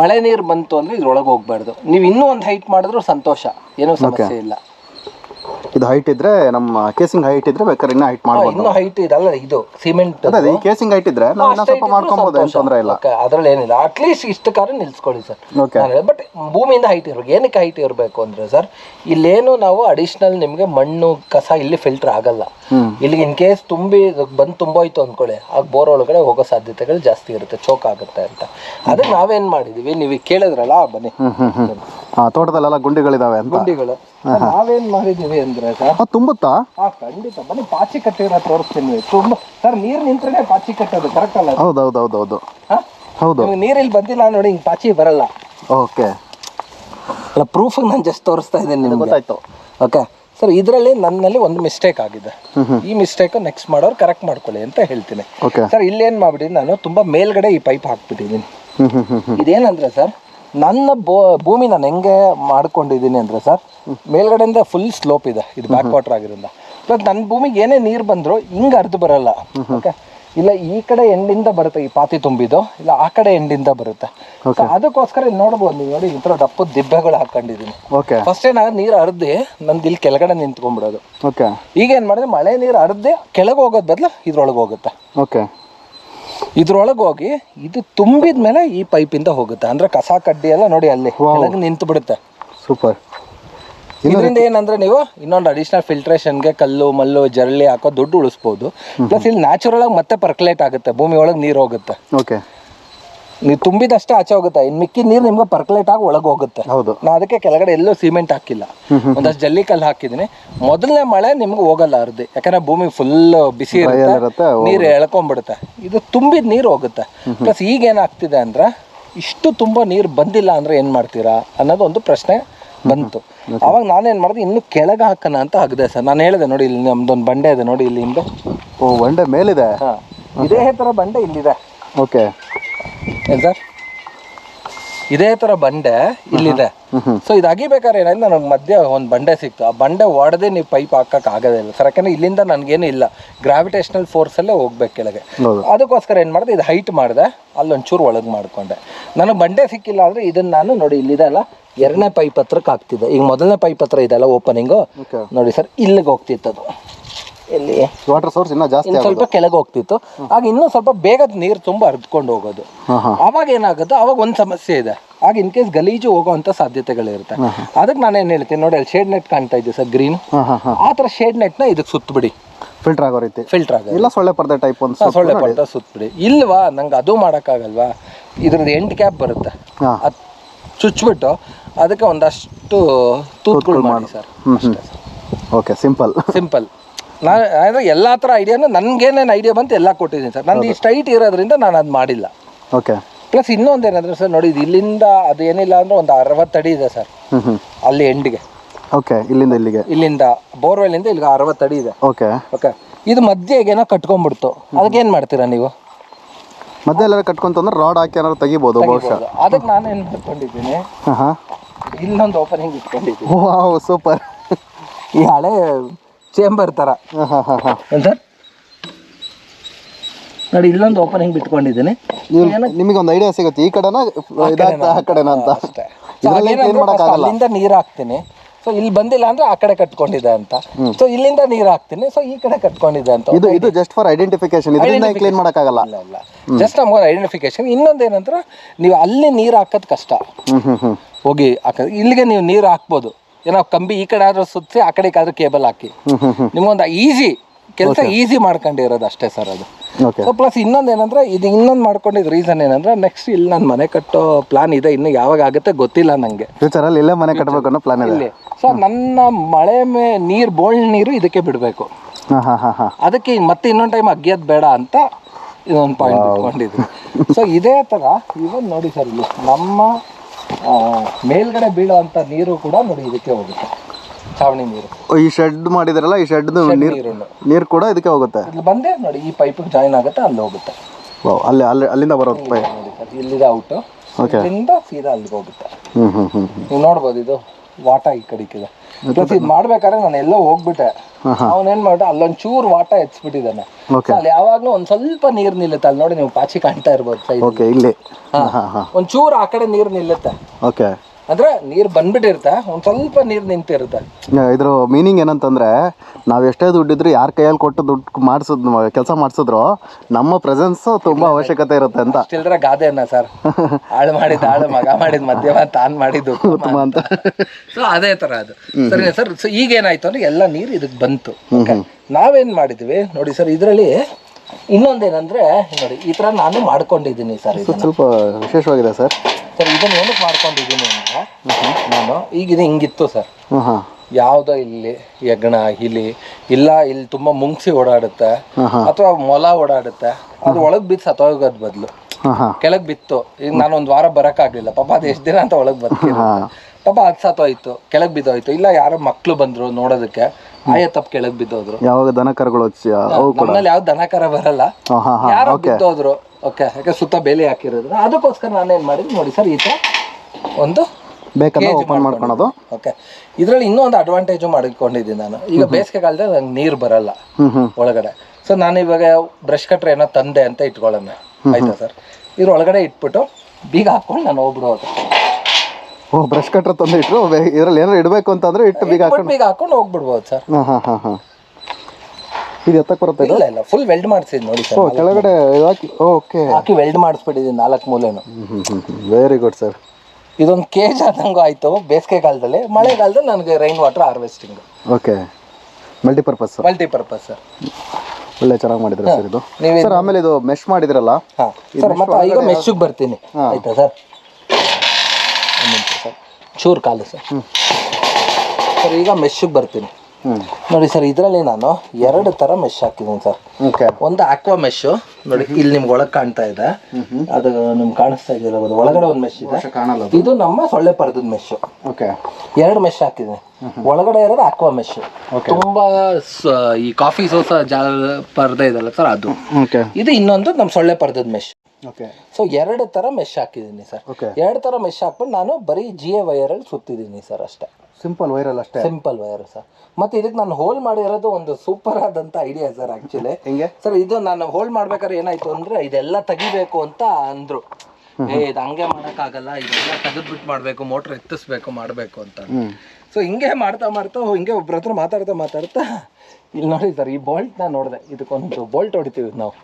ಮಳೆ ನೀರು ಬಂತು ಅಂದ್ರೆ ಇದ್ರೊಳಗೆ ಹೋಗ್ಬಾರ್ದು. ನೀವು ಇನ್ನೂ ಒಂದು ಹೈಟ್ ಮಾಡಿದ್ರು ಸಂತೋಷ. ಏನು ಸಮಸ್ಯೆ ಇಲ್ಲ. ಇದು ಹೈಟ್ ಇದ್ರೆ ನಮ್ಮ ಕೇಸಿಂಗ್ ಹೈಟ್ ಇದ್ರೆ ಬೇಕಾದ್ರೆ ಇನ್ನೂ ಹೈಟ್ ಮಾಡ್ಬೋದು. ಇನ್ನೂ ಹೈಟ್ ಇದಲ್ಲ ಇದು ಸಿಮೆಂಟ್ ಅದೇ ಈ ಕೇಸಿಂಗ್ ಹೈಟ್ ಇದ್ರೆ ನಾವು ಇನ್ನೂ ಸ್ವಲ್ಪ ಮಾಡ್ಕೊಬೋದು ಏನು ತೊಂದರೆ ಇಲ್ಲ. ಅದರಲ್ಲಿ ಏನಿಲ್ಲ. ಅಟ್ಲೀಸ್ಟ್ ಇಷ್ಟು ಕಾರು ನಿಲ್ಸ್ಕೊಳ್ಳಿ ಸರ್ ಓಕೆ ಬಟ್ ಭೂಮಿಯಿಂದ ಹೈಟ್ ಇರಬೇಕು. ಏನಕ್ಕೆ ಹೈಟ್ ಇರಬೇಕು ಅಂದ್ರೆ ಸರ್ ಇಲ್ಲೇನು ನಾವು ಅಡಿಷನಲ್ ನಿಮಗೆ ಮಣ್ಣು ಕಸ ಇಲ್ಲಿ ಫಿಲ್ಟರ್ ಆಗಲ್ಲ. ಇಲ್ಲಿ ಇನ್ ಕೇಸ್ ತುಂಬಿ ಬಂದು ತುಂಬೋಯ್ತು ಅಂದ್ಕೊಳ್ಳಿ ಆಗ ಬೋರ್ ಒಳಗಡೆ ಹೋಗೋ ಸಾಧ್ಯತೆಗಳು ಜಾಸ್ತಿ ಇರುತ್ತೆ ಚೋಕ್ ಆಗುತ್ತೆ ಅಂತ. ಅದಕ್ಕೆ ನಾವೇನ್ ಮಾಡಿದೀವಿ ನೀವು ಕೇಳಿದ್ರಲ್ಲ ಬನ್ನಿ. ತೋಟದಲ್ಲೆಲ್ಲ ಗುಂಡಿಗಳಿದಾವೆ ಗುಂಡಿಗಳು. ನಾವೇನ್ ಮಾಡಿದೀವಿ ಅಂದ್ರೆ ಸರ್? ತುಂಬುತ್ತಾ? ಖಂಡಿತ. ಬನ್ನಿ ಪಾಚಿ ಕಟ್ಟಿದ್ರೆ ತೋರಿಸ್ತೀನಿ. ತುಂಬಾ. ಸರ್ ನೀರ್ ನಿಂತ್ರೆ ಪಾಚಿ ಕಟ್ಟೋದು ಕರೆಕ್ಟ್ ಅಲ್ಲ? ಹೌದು ಹೌದು ಹೌದು. ಹೌದು ಹೌದು ನಿಮ್ಗೆ ಇಲ್ಲಿ ಬಂದಿಲ್ಲ ನೋಡಿ ಹಿಂಗ್ ಪಾಚಿ ಬರಲ್ಲ. ಓಕೆ. ಅಲ್ಲ ಪ್ರೂಫ್ ನಾನು ಜಸ್ಟ್ ತೋರಿಸ್ತಾ ಇದ್ದೀನಿ ನಿಮ್ಗೆ. ಗೊತ್ತಾಯ್ತು. ಓಕೆ ಸರ್ ಇದರಲ್ಲಿ ನನ್ನಲ್ಲಿ ಒಂದು ಮಿಸ್ಟೇಕ್ ಆಗಿದೆ. ಈ ಮಿಸ್ಟೇಕ್ ನೆಕ್ಸ್ಟ್ ಮಾಡೋರು ಕರೆಕ್ಟ್ ಮಾಡ್ಕೊಳ್ಳಿ ಅಂತ ಹೇಳ್ತೀನಿ. ಸರ್ ಇಲ್ಲೇನ್ ಮಾಡ್ಬಿಟ್ಟಿದ್ದೀನಿ ನಾನು ತುಂಬಾ ಮೇಲ್ಗಡೆ ಈ ಪೈಪ್ ಹಾಕ್ಬಿಟ್ಟಿದ್ದೀನಿ. ಇದೇನಂದ್ರೆ ಸರ್ ನನ್ನ ಭೂಮಿ ನಾನು ಹೆಂಗೆ ಮಾಡ್ಕೊಂಡಿದ್ದೀನಿ ಅಂದ್ರೆ ಸರ್ ಮೇಲ್ಗಡೆಯಿಂದ ಫುಲ್ ಸ್ಲೋಪ್ ಇದೆ ಇದು ಬ್ಯಾಕ್ ವಾಟರ್ ಆಗಿರೋದ್ರಿಂದ. ಪ್ಲಸ್ ನನ್ನ ಭೂಮಿಗೆ ಏನೇ ನೀರು ಬಂದರೂ ಹಿಂಗೆ ಅರ್ದು ಬರಲ್ಲ. ಓಕೆ ಇಲ್ಲ ಈ ಕಡೆ ಎಂಡಿಂದ ಬರುತ್ತೆ ಈ ಪಾತಿ ತುಂಬಿದ್ದು. ಇಲ್ಲ ಆ ಕಡೆ ಎಂಡಿಂದ ಬರುತ್ತೆ. So ಅದಕ್ಕೋಸ್ಕರ ಇಲ್ಲಿ ನೋಡ್ಬೋದು ನೀವು ನೋಡಿ ಈ ಥರ ದಪ್ಪದ ದಿಬ್ಬೆಗಳು ಹಾಕೊಂಡಿದ್ದೀನಿ ಓಕೆ ಫಸ್ಟ್ ಏನಾಗ ನೀರು ಹರಿದು ನಂದು ಇಲ್ಲಿ ಕೆಳಗಡೆ ನಿಂತ್ಕೊಂಡ್ಬಿಡೋದು. ಓಕೆ ಈಗ ಏನು ಮಾಡಿದ್ರೆ ಮಳೆ ನೀರು ಅರ್ದೆ ಕೆಳಗೆ ಹೋಗೋದ್ ಬದಲು ಇದ್ರೊಳಗೆ ಹೋಗುತ್ತೆ. ಓಕೆ ಇದ್ರೊಳಗೆ ಹೋಗಿ ಇದು ತುಂಬಿದ ಮೇಲೆ ಈ ಪೈಪಿಂದ ಹೋಗುತ್ತೆ. ಅಂದ್ರೆ ಕಸ ಕಡ್ಡಿ ಎಲ್ಲ ನೋಡಿ ಅಲ್ಲಿ ಕೆಳಗೆ ನಿಂತು ಬಿಡುತ್ತೆ ಸೂಪರ್ ಇದರಿಂದ ಏನಂದ್ರೆ ನೀವು ಇನ್ನೊಂದು ಅಡಿಷನಲ್ ಫಿಲ್ಟ್ರೇಷನ್ಗೆ ಕಲ್ಲು ಮಲ್ಲು ಜರಳಿ ಹಾಕೋ ದುಡ್ಡು ಉಳಿಸ್ಬೋದು. ಪ್ಲಸ್ ಇಲ್ಲಿ ನ್ಯಾಚುರಲ್ ಆಗಿ ಮತ್ತೆ ಪರ್ಕ್ಲೇಟ್ ಆಗುತ್ತೆ. ಭೂಮಿ ಒಳಗೆ ನೀರು ಹೋಗುತ್ತೆ. ಓಕೆ ನೀವು ತುಂಬಿದಷ್ಟೇ ಆಚೆ ಹೋಗುತ್ತೆ. ಇನ್ ಮಿಕ್ಕಿ ನೀರು ನಿಮ್ಗೆ ಪರ್ಕ್ಲೇಟ್ ಆಗಿ ಒಳಗೆ ಹೋಗುತ್ತೆ. ಹೌದು. ನಾ ಅದಕ್ಕೆ ಕೆಳಗಡೆ ಎಲ್ಲೂ ಸಿಮೆಂಟ್ ಹಾಕಿಲ್ಲ. ಒಂದಷ್ಟು ಜಲ್ಲಿ ಕಲ್ಲು ಹಾಕಿದೀನಿ ಮೊದಲನೇ ಮಳೆ ನಿಮ್ಗೆ ಹೋಗಲ್ಲ ಅರ್ಧಿ. ಯಾಕಂದ್ರೆ ಭೂಮಿ ಫುಲ್ ಬಿಸಿ ಇರುತ್ತೆ. ನೀರು ಎಳ್ಕೊಂಡ್ಬಿಡುತ್ತೆ. ಇದು ತುಂಬಿದ ನೀರು ಹೋಗುತ್ತೆ. ಪ್ಲಸ್ ಈಗ ಏನಾಗ್ತಿದೆ ಅಂದ್ರೆ ಇಷ್ಟು ತುಂಬ ನೀರು ಬಂದಿಲ್ಲ ಅಂದ್ರೆ ಏನ್ ಮಾಡ್ತೀರಾ ಅನ್ನೋದು ಒಂದು ಪ್ರಶ್ನೆ ಬಂತು. ಅವಾಗ ನಾನೇನ್ ಮಾಡಿದೆ ಇನ್ನು ಕೆಳಗೆ ಹಾಕೋಣ ಅಂತ ಹಾಕಿದೆ ಸರ್. ನಾನು ಹೇಳಿದೆ ನೋಡಿ ಇಲ್ಲಿ ನಮ್ದೊಂದು ಬಂಡೆ ಇದೆ ನೋಡಿ ಇಲ್ಲಿ ಹಿಂದೆ. ಓ ಬಂಡೆ ಮೇಲಿದೆ? ಇದೇ ಥರ ಬಂಡೆ ಇಲ್ಲಿದೆ. ಓಕೆ. ಸರ್? ಇದೇ ತರ ಬಂಡೆ ಇಲ್ಲಿದೆ. ಸೊ ಇದು ಅಗಿಬೇಕಾದ್ರೆ ಏನಾಯ್ತು ನನಗೆ ಮಧ್ಯೆ ಒಂದು ಬಂಡೆ ಸಿಕ್ತು. ಆ ಬಂಡೆ ಒಡೆದೇ ನೀವು ಪೈಪ್ ಹಾಕಕ್ ಆಗೋದಿಲ್ಲ ಇಲ್ಲ ಸರ್. ಯಾಕಂದ್ರೆ ಇಲ್ಲಿಂದ ನನಗೇನು ಇಲ್ಲ. ಗ್ರಾವಿಟೇಷನಲ್ ಫೋರ್ಸಲ್ಲೇ ಹೋಗ್ಬೇಕು ಕೆಳಗೆ. ಅದಕ್ಕೋಸ್ಕರ ಏನು ಮಾಡಿದೆ? ಇದು ಹೈಟ್ ಮಾಡಿದೆ. ಅಲ್ಲೊಂಚೂರು ಒಳಗೆ ಮಾಡ್ಕೊಂಡೆ. ನನಗೆ ಬಂಡೆ ಸಿಕ್ಕಿಲ್ಲ ಅಂದರೆ ಇದನ್ನ ನಾನು ನೋಡಿ ಇಲ್ಲಿದೆ ಅಲ್ಲ ಎರಡನೇ ಪೈಪ್ ಹತ್ರಕ್ಕೆ ಹಾಕ್ತಿದ್ದೆ. ಈಗ ಮೊದಲನೇ ಪೈಪ್ ಹತ್ರ ಇದೆಲ್ಲ ಓಪನಿಂಗು ನೋಡಿ ಸರ್ ಇಲ್ಲಿಗೆ ಹೋಗ್ತಿತ್ತು ಎಲ್ಲಿ? ವಾಟರ್ ಸೋರ್ಸ್ ಇನ್ನೂ ಜಾಸ್ತಿ ಇನ್ನು ಸ್ವಲ್ಪ ಕೆಳಗೆ ಹೋಗ್ತಿತ್ತು. ಆಗ ಇನ್ನೂ ಸ್ವಲ್ಪ ಬೇಗ ನೀರು ತುಂಬ ಹರಿದ್ಕೊಂಡು ಹೋಗೋದು. ಅವಾಗ ಏನಾಗುತ್ತೆ ಅವಾಗ ಒಂದು ಸಮಸ್ಯೆ ಇದೆ. ಆಗ ಇನ್ ಕೇಸ್ ಗಲೀಜು ಹೋಗೋವಂಥ ಸಾಧ್ಯತೆಗಳಿರುತ್ತೆ. ಅದಕ್ಕೆ ನಾನು ನಾನೇನು ಹೇಳ್ತೀನಿ ನೋಡಿ ಅಲ್ಲಿ ಶೇಡ್ ನೆಟ್ ಕಾಣ್ತಾ ಇದ್ದೀವಿ ಸರ್ ಗ್ರೀನ್ ಆ ಥರ ಶೇಡ್ ನೆಟ್ನ ಇದಕ್ಕೆ ಸುತ್ತಬಿಡಿ ಫಿಲ್ಟರ್ ಆಗೋ ರೀತಿ. ಫಿಲ್ಟರ್ ಆಗ ಇಲ್ಲ ಸೊಳ್ಳೆ ಪರ್ದೆ ಟೈಪ್ ಒಂದು ಸೊಳ್ಳೆ ಪರ್ದೆ ಸುತ್ತ ಬಿಡಿ ಇಲ್ವಾ? ನಂಗೆ ಅದು ಮಾಡೋಕ್ಕಾಗಲ್ವಾ? ಇದ್ರದ್ದು ಎಂಟು ಕ್ಯಾಪ್ ಬರುತ್ತೆ. ಅದು ಚುಚ್ಬಿಟ್ಟು ಅದಕ್ಕೆ ಒಂದಷ್ಟು ತೂತ್ಗಳು ಮಾಡಿ ಸರ್. ಓಕೆ ಸಿಂಪಲ್ ಸಿಂಪಲ್ ನಾನು ಅಂದರೆ ಎಲ್ಲ ಥರ ಐಡಿಯಾನು ನನಗೇನೇನು ಐಡಿಯಾ ಬಂತು ಎಲ್ಲ ಕೊಟ್ಟಿದ್ದೀನಿ ಸರ್. ನಂದು ಈ ಸ್ಟ್ರೈಟ್ ಇರೋದ್ರಿಂದ ನಾನು ಅದು ಮಾಡಿಲ್ಲ. ಓಕೆ ಪ್ಲಸ್ ಇನ್ನೊಂದು ಏನಂದ್ರೆ ಸರ್ ನೋಡಿ ಇದು ಇಲ್ಲಿಂದ ಅದು ಏನಿಲ್ಲ ಅಂದ್ರೆ ಒಂದು ಅರವತ್ತು ಅಡಿ ಇದೆ ಸರ್. ಅಲ್ಲಿ ಎಂಡ್ಗೆ ಓಕೆ ಇಲ್ಲಿಂದ ಇಲ್ಲಿಗೆ. ಇಲ್ಲಿಂದ ಬೋರ್ವೆಲ್ಲಿಂದ ಇಲ್ಲಿಗೆ ಅರವತ್ತು ಅಡಿ ಇದೆ. ಓಕೆ ಓಕೆ ಇದು ಮಧ್ಯೆಗೇನೋ ಕಟ್ಕೊಂಡ್ಬಿಡ್ತು. ಅದಕ್ಕೇನು ಮಾಡ್ತೀರಾ ನೀವು? ಮಧ್ಯೆ ಎಲ್ಲರೂ ಕಟ್ಕೊಂತಂದ್ರೆ ರಾಡ್ ಹಾಕಿ ಏನಾದ್ರು ತೆಗಿಬೋದು ಬಹುಶಃ. ಅದಕ್ಕೆ ನಾನೇನು ಮಾಡ್ಕೊಂಡಿದ್ದೀನಿ? ಹಾಂ ಹಾಂ ಇಲ್ಲೊಂದು ಓಪನಿಂಗ್ ಇಟ್ಕೊಂಡಿದ್ದೀನಿ. ವಾವ್ ಸೂಪರ್ ಈ ಹಳೆ ಚೇಂಬರ್ ತರ. ಹಾಂ ಹಾಂ ಹಾಂ ಹಾಂ. ಏನ್ ಸರ್ ನೋಡಿ ಇಲ್ಲೊಂದು ಓಪನಿಂಗ್ ಬಿಟ್ಕೊಂಡಿದ್ದೀನಿ. ನಿಮಗೆ ಒಂದು ಐಡಿಯಾ ಸಿಗುತ್ತೆ. ಈ ಕಡೆನ ಇದಾಗ್ತಾ ಆ ಕಡೆನ ಅಂತ. ಮಾಡೋಕ್ಕಾಗಲ್ಲ ಅಲ್ಲಿಂದ ನೀರು ಹಾಕ್ತೀನಿ. ಸೊ ಇಲ್ಲಿ ಬಂದಿಲ್ಲ ಅಂದ್ರೆ ಆ ಕಡೆ ಕಟ್ಕೊಂಡಿದೆ ಅಂತ. ಸೊ ಇಲ್ಲಿಂದ ನೀರು ಹಾಕ್ತೀನಿ. ಸೊ ಈ ಕಡೆ ಕಟ್ಕೊಂಡಿದೆ ಅಂತ. ಇದು ಇದು ಜಸ್ಟ್ ಫಾರ್ ಐಡೆಂಟಿಫಿಕೇಶನ್ ಇದರಿಂದ ಕ್ಲೀನ್ ಮಾಡಕ್ಕಾಗಲ್ಲ ಇಲ್ಲ ಇಲ್ಲ. ಜಸ್ಟ್ ನಮ್ಗೆ ಐಡೆಂಟಿಫಿಕೇಶನ್ ಇನ್ನೊಂದು ಏನಂದ್ರೆ ನೀವು ಅಲ್ಲಿ ನೀರು ಹಾಕೋದು ಕಷ್ಟ. ಹೋಗಿ ಹಾಕೋದು ಇಲ್ಲಿಗೆ ನೀವು ನೀರು ಹಾಕ್ಬೋದು. ಏನೋ ಕಂಬಿ ಈ ಕಡೆ ಆದ್ರೂ ಸುತ್ತಿ ಆ ಕಡೆ ಆದ್ರೂ ಕೇಬಲ್ ಹಾಕಿ. ನಿಮ್ಗೊಂದು ಈಸಿ ಕೆಲಸ ಈಸಿ ಮಾಡ್ಕೊಂಡಿರೋದು ಅಷ್ಟೇ ಸರ್ ಅದು. ಸೊ ಪ್ಲಸ್ ಇನ್ನೊಂದು ಏನಂದ್ರೆ ಇದು ಇನ್ನೊಂದು ಮಾಡ್ಕೊಂಡಿದ್ ರೀಸನ್ ಏನಂದ್ರೆ ನೆಕ್ಸ್ಟ್ ಇಲ್ಲಿ ನಾನು ಮನೆ ಕಟ್ಟೋ ಪ್ಲಾನ್ ಇದೆ ಇನ್ನು ಯಾವಾಗ ಆಗುತ್ತೆ ಗೊತ್ತಿಲ್ಲ ನನಗೆ ಫ್ಯೂಚರಲ್ಲಿ ಇಲ್ಲೇ ಮನೆ ಕಟ್ಟಬೇಕು ಅನ್ನೋ ಪ್ಲಾನ್ ಇದೆ. ಇಲ್ಲಿ. ಸೊ ನನ್ನ ಮಳೆ ಮೇ ನೀರ್ ಬೋಳ್ ನೀರು ಇದಕ್ಕೆ ಬಿಡಬೇಕು. ಅದಕ್ಕೆ ಮತ್ತೆ ಇನ್ನೊಂದು ಟೈಮ್ ಅಗ್ಗಿಯೋದು ಬೇಡ ಅಂತ ಇದೊಂದು ಪಾಯಿಂಟ್ ಇಟ್ಕೊಂಡಿದ್ವಿ. ಸೊ ಇದೇ ತರ ಇವನ್ ನೋಡಿ ಸರ್ ಇಲ್ಲಿ ನಮ್ಮ ಮೇಲ್ಗಡೆ ಬೀಳೋ ನೀರು ಕೂಡ ನೋಡಿ ಇದಕ್ಕೆ ಹೋಗುತ್ತೆ. ಚಾವಣಿ ನೀರು. ಈ ಶೆಡ್ ಮಾಡಿದ್ರಲ್ಲ ಈ ಶೆಡ್ ನೀರು ಕೂಡ ಇದಕ್ಕೆ ಹೋಗುತ್ತೆ? ಇಲ್ಲಿ ಬಂದೆ ನೋಡಿ ಈ ಪೈಪಿಗೆ ಜಾಯಿನ್ ಆಗುತ್ತೆ ಅಲ್ಲಿ ಹೋಗುತ್ತೆ. ಅಲ್ಲಿ ಅಲ್ಲಿ ಅಲ್ಲಿಂದ ಬರೋದು ಇಲ್ಲಿದೆ ಔಟು ಇಲ್ಲಿಂದ ಸೀದಾ ಅಲ್ಲಿಗೆ ಹೋಗುತ್ತೆ. ನೀವು ನೋಡ್ಬೋದು ಇದು ವಾಟ ಈ ಕಡೆ ಪ್ಲಸ್ ಇದು ಮಾಡ್ಬೇಕಾದ್ರೆ ನಾನು ಎಲ್ಲೋ ಹೋಗ್ಬಿಟ್ಟೆ. ಅವನೇನ್ ಮಾಡ ಅಲ್ಲೊಂದ್ ಚೂರ್ ವಾಟ ಎತ್ಸ್ಬಿಟ್ಟಿದ್ದಾನೆ ಅಲ್ಲಿ ಯಾವಾಗ್ಲೂ ಒಂದ್ ಸ್ವಲ್ಪ ನೀರ್ ನಿಲ್ಲುತ್ತೆ. ಅಲ್ಲಿ ನೋಡಿ ನೀವು ಪಾಚಿ ಕಾಣ್ತಾ ಇರ್ಬೋದು ಸೈಡ್ ಇಲ್ಲಿ. ಒಂದ್ ಚೂರ್ ಆ ಕಡೆ ನೀರ್ ನಿಲ್ಲುತ್ತೆ. ಓಕೆ ಅಂದ್ರೆ ನೀರ್ ಬಂದ್ಬಿಟ್ಟಿರುತ್ತೆ ಒಂದ್ ಸ್ವಲ್ಪ ನೀರ್ ನಿಂತಿರುತ್ತೆ. ಇದ್ರ ಮೀನಿಂಗ್ ಏನಂತಂದ್ರೆ ನಾವು ಎಷ್ಟೇ ದುಡ್ಡಿದ್ರು ಯಾರ ಕೈಯಲ್ಲಿ ಕೊಟ್ಟು ದುಡ್ಡು ಮಾಡಿಸಿದ್ ಕೆಲಸ ಮಾಡಿಸಿದ್ರು ನಮ್ಮ ಪ್ರೆಸೆನ್ಸ್ ತುಂಬಾ ಅವಶ್ಯಕತೆ ಇರುತ್ತೆ ಅಂತ. ಚಿಲ್ದ್ರ ಗಾದೆ ಅನ್ನ ಸರ್. ಹಾಳು ಮಾಡಿದ್ ಹಾಳು ಮಗ ಮಾಡಿದ್ ಮಧ್ಯಮ ತಾನ್ ಮಾಡಿದ್ದು ಉತ್ತಮ ಅಂತ. ಸೊ ಅದೇ ತರ ಅದು. ಸರಿ ಸರ್? ಸೊ ಈಗ ಏನಾಯ್ತು ಅಂದ್ರೆ ಎಲ್ಲ ನೀರು ಇದಕ್ಕೆ ಬಂತು. ನಾವೇನ್ ಮಾಡಿದ್ವಿ? ನೋಡಿ ಸರ್ ಇದರಲ್ಲಿ ಇನ್ನೊಂದೇನಂದ್ರೆ ನೋಡಿ ಈ ತರ ನಾನು ಮಾಡ್ಕೊಂಡಿದ್ದೀನಿ ಸರ್ ಸ್ವಲ್ಪ ವಿಶೇಷವಾಗಿದೆ ಸರ್. ಸರ್ ಇದನ್ನ ಏನಕ್ಕೆ ಮಾಡ್ಕೊಂಡಿದ್ದೀನಿ ಅಂದ್ರೆ ನಾನು ಈಗ ಇದು ಹಿಂಗಿತ್ತು ಸರ್. ಯಾವುದೋ ಇಲ್ಲಿ ಹೆಗ್ಣ ಇಲಿ ಇಲ್ಲ ಇಲ್ಲಿ ತುಂಬಾ ಮುಂಗ್ಸಿ ಓಡಾಡುತ್ತೆ ಅಥವಾ ಮೊಲ ಓಡಾಡುತ್ತೆ ಅದು ಒಳಗ್ ಬಿದ್ದು ಸತ್ತೋಗೋದ್ ಬದ್ಲು. ಕೆಳಗ್ ಬಿತ್ತು. ಈಗ ನಾನು ಒಂದ್ ವಾರ ಬರಕ್ಕಾಗ್ಲಿಲ್ಲ. ಪಾಪ ಅದು ಎಷ್ಟು ದಿನ ಅಂತ ಒಳಗ್ ಬರ್ತೀನಿ ಪಾಪ ಅದ್ ಸತ್ತೋಯ್ತು. ಕೆಳಗ್ ಬಿದ್ದೋಯ್ತು. ಇಲ್ಲ ಯಾರೋ ಮಕ್ಳು ಬಂದ್ರು ನೋಡೋದಕ್ಕೆ. ಆಯ ತಪ್ಪ ಕೆಳಗ್ ಬಿದ್ದೋದ್ರು. ಯಾವಾಗ ದನಕರಗಳು ನಮ್ಮಲ್ಲಿ ಯಾವ್ದು ದನಕರ ಬರಲ್ಲ. ಯಾರೋ ಬಿದ್ದೋದ್ರು. ಓಕೆ ಯಾಕೆ ಸುತ್ತ ಬೇಲಿ ಹಾಕಿರೋದು. ಅದಕ್ಕೋಸ್ಕರ ನಾನೇನು ಮಾಡಿದ್ವಿ ನೋಡಿ ಸರ್ ಈ ಥರ ಒಂದು ಬೇಕಂದ್ರೆ ಓಪನ್ ಮಾಡ್ಕೊಳೋದು ಓಕೆ ಇದರಲ್ಲಿ ಇನ್ನೂ ಒಂದು ಅಡ್ವಾಂಟೇಜು ಮಾಡಿಕೊಂಡಿದ್ದೀನಿ ನಾನು. ಈಗ ಬೇಸಿಗೆ ಕಾಲದಲ್ಲಿ ನಂಗೆ ನೀರು ಬರಲ್ಲ ಒಳಗಡೆ. ಸೊ ನಾನು ಇವಾಗ ಬ್ರಷ್ ಕಟ್ರೆ ಏನೋ ತಂದೆ ಅಂತ ಇಟ್ಕೊಳ್ಳೋಣ. ಆಯ್ತಾ ಸರ್? ಇದ್ರ ಒಳಗಡೆ ಇಟ್ಬಿಟ್ಟು ಬೀಗ ಹಾಕೊಂಡು ನಾನು ಹೋಗ್ಬಿಡೋದು. ಓ ಬ್ರಷ್ ಕಟ್ರ ತಂದು ಇಟ್ರು ಇದರಲ್ಲಿ ಏನಾರು ಇಡಬೇಕು ಅಂತಂದ್ರೆ ಇಟ್ಟು ಬೀಗ ಇಟ್ಬಿಟ್ಟು ಬೀಗ ಹಾಕೊಂಡು ಹೋಗ್ಬಿಡ್ಬೋದು ಸರ್. ಹಾಂ ಹಾಂ ಹಾಂ ಹಾಂ. ಇದು ಎತ್ತಕ್ಕೆ ಬರುತ್ತೆ ಇದು? ಇಲ್ಲ ಇಲ್ಲ ಫುಲ್ ವೆಲ್ಡ್ ಮಾಡಿಸಿದ್ ನೋಡಿ ಓ ಸರ್ ಕೆಳಗಡೆ ಹಾಕಿ ಓಕೆ. ಹಾಕಿ ವೆಲ್ಡ್ ಮಾಡಿಸ್ಬಿಟ್ಟಿದ್ದೀನಿ ನಾಲ್ಕು ಮೂಲೆನು. ವೆರಿ ಗುಡ್ ಸರ್ ಇದೊಂದು ಕೇಜ್ ಆದಂಗೂ ಆಯ್ತು ಬೇಸಿಗೆ ಕಾಲದಲ್ಲಿ. ಮಳೆಗಾಲದಲ್ಲಿ ನನಗೆ rain water harvesting okay. Multipurpose multipurpose sir ಒಳ್ಳೆ ಚೆನ್ನಾಗಿ ಮಾಡಿದ್ರೆ ಸರ್ ಇದು. ನೀವೇ ಸರ್ ಆಮೇಲೆ ಇದು ಮೆಶ್ ಮಾಡಿದ್ರಲ್ಲ? ಹಾ. ಸರ್ ಮತ್ತೆ ಈಗ ಮೆಸ್ಸಿಗೆ ಬರ್ತೀನಿ. ಆಯ್ತಾ ಸರ್ ಒಂದು ನಿಮಿಷ ಸರ್ ಚೂರು ಕಾಲು ಸರ್ ಸರ್ ಈಗ ಮೆಸ್ಸಿಗೆ ಬರ್ತೀನಿ. ನೋಡಿ ಸರ್ ಇದರಲ್ಲಿ ನಾನು ಎರಡು ತರ ಮೆಶ್ ಹಾಕಿದ್ದೀನಿ ಸರ್. ಓಕೆ ಒಂದು ಆಕ್ವಾ ಮೆಶ್ ನೋಡಿ ಇಲ್ಲಿ ನಿಮ್ಗೆ ಒಳಗೆ ಕಾಣ್ತಾ ಇದೆ. ಅದು ನಿಮ್ಗೆ ಕಾಣಿಸ್ತಾ ಇದೆ ಒಳಗಡೆ ಒಂದು ಮೆಶ್ ಇದೆ. ಇದು ನಮ್ಮ ಸೊಳ್ಳೆ ಪರದದ ಮೆಶ್ ಓಕೆ ಎರಡು ಮೆಶ್ ಹಾಕಿದ್ದೀನಿ. ಒಳಗಡೆ ಇರೋದು ಆಕ್ವಾ ಮೆಶ್ ತುಂಬಾ ಈ ಕಾಫಿ ಸೋಸ ಜಾಲ ಪರ್ದೆ ಇದೆಲ್ಲ ಸರ್ ಅದು. ಓಕೆ ಇದು ಇನ್ನೊಂದು ನಮ್ಮ ಸೊಳ್ಳೆ ಪರದದ ಮೆಶ್ ಓಕೆ ಸೊ ಎರಡು ತರ ಮೆಶ್ ಹಾಕಿದ್ದೀನಿ ಸರ್. ಎರಡು ತರ ಮೆಶ್ ಹಾಕ್ಬಿಟ್ಟು ನಾನು ಬರೀ ಜಿ ಎ ಅಲ್ಲಿ ಸುತ್ತಿದ್ದೀನಿ ಸರ್ ಅಷ್ಟೇ. ಸಿಂಪಲ್ ವೈರಲ್ ಅಷ್ಟೇ. ಸಿಂಪಲ್ ವೈರ್ ಸರ್ ಮತ್ತೆ ಇದಕ್ಕೆ ನಾನು ಹೋಲ್ ಮಾಡಿರೋದು ಒಂದು ಸೂಪರ್ ಆದಂತ ಐಡಿಯಾ ಸರ್ ಆಕ್ಚುಲಿ ಹಿಂಗೆ? ಸರ್ ಇದು ನಾನು ಹೋಲ್ಡ್ ಮಾಡ್ಬೇಕಾದ್ರೆ ಏನಾಯ್ತು ಅಂದ್ರೆ ಇದೆಲ್ಲ ತೆಗಿಬೇಕು ಅಂತ ಅಂದ್ರು. ಏ ಇದು ಹಂಗೆ ಮಾಡಕ್ಕಾಗಲ್ಲ ಇದೆಲ್ಲ ತೆಗೆದ್ಬಿಟ್ಟು ಮಾಡ್ಬೇಕು ಮೋಟ್ರ್ ಎತ್ತಿಸ್ಬೇಕು ಮಾಡ್ಬೇಕು ಅಂತ. ಸೊ ಹಿಂಗೆ ಮಾಡ್ತಾ ಮಾಡ್ತಾ ಹಿಂಗೆ ಒಬ್ರ ಹತ್ರ ಮಾತಾಡ್ತಾ ಮಾತಾಡ್ತಾ ಇಲ್ಲಿ ನೋಡಿ ಸರ್ ಈ ಬೋಲ್ಟ್ ನಾ ನೋಡಿದೆ. ಇದಕ್ಕೊಂದು ಬೋಲ್ಟ್ ಹೊಡಿತೀವಿ ನಾವು.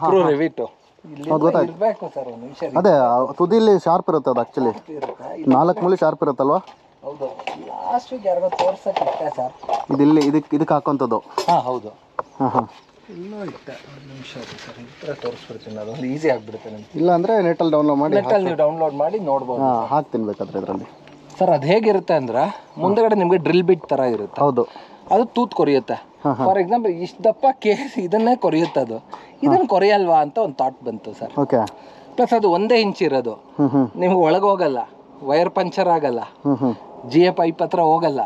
ಸ್ಕ್ರೂ ರಿವಿಟ್ಟು ಇಲ್ಲಿ ಇರ್ಬೇಕು ಸರ್ ಒಂದು ನಿಮಿಷ ಅದೇ ತುದಿಲಿ ಶಾರ್ಪ್ ಇರುತ್ತೆ ಅದು ಆ್ಯಕ್ಚುಲಿ ಇರುತ್ತಾ? ನಾಲ್ಕು ಮೂಲೆ ಶಾರ್ಪ್ ಇರುತ್ತಲ್ವಾ? ಹೌದು ಲಾಸ್ಟ್ ವೀಕ್ ಯಾರಿಗೋ ತೋರ್ಸಕ್ಕೆ ಇಟ್ಟೆ ಸರ್. ಇದಿಲ್ಲಿ ಇಲ್ಲಿ ಇದಕ್ಕೆ ಇದಕ್ಕೆ ಹಾಕೋಂಥದ್ದು ಹಾಂ ಹೌದು. ಹಾಂ ಹಾಂ. ಇನ್ನೂ ಇಟ್ಟೆ. ಒಂದು ನಿಮಿಷ ಸರ್. ಇದ್ರೆ ತೋರಿಸ್ಬಿಡ್ತೀನಿ ಅದೊಂದು ಈಸಿ ಆಗಿಬಿಡುತ್ತೆ ನಿಮ್ಗೆ. ಇಲ್ಲ ಅಂದರೆ ನೆಟ್ಟಲ್ಲಿ ಡೌನ್ಲೋಡ್ ಮಾಡಿ ನೆಟ್ಟಲ್ಲಿ ನೀವು ಡೌನ್ಲೋಡ್ ಮಾಡಿ ನೋಡ್ಬೋದು ಹಾಂ ಹಾಕ್ತೀನಿ ಬೇಕಾದ್ರೆ ಇದರಲ್ಲಿ. ಸರ್ ಅದು ಹೇಗಿರುತ್ತೆ ಅಂದ್ರೆ ಮುಂದಗಡೆ ನಿಮಗೆ ಡ್ರಿಲ್ ಬಿಟ್ ಥರ ಇರುತ್ತೆ. ಹೌದು. ಅದು ತೂತ್ ಕೊರಿಯುತ್ತೆ. ಫಾರ್ ಎಕ್ಸಾಂಪಲ್ ಇಷ್ಟು ದಪ್ಪ ಕೇಸ್ ಇದನ್ನೇ ಕೊರಿಯುತ್ತೆ ಅದು. ಇದನ್ನ ಕೊರಿಯಲ್ವಾ ಅಂತ ಒಂದು ಥಾಟ್ ಬಂತು ಸರ್. ಓಕೆ. ಪ್ಲಸ್ ಅದು ಒಂದೇ ಇಂಚ್ ಇರೋದು. ನಿಮ್ಗೆ ಒಳಗೆ ಹೋಗಲ್ಲ. ವೈರ್ ಪಂಚರ್ ಆಗಲ್ಲ. ಜಿ ಎ ಪೈಪ್ ಹತ್ರ ಹೋಗಲ್ಲ.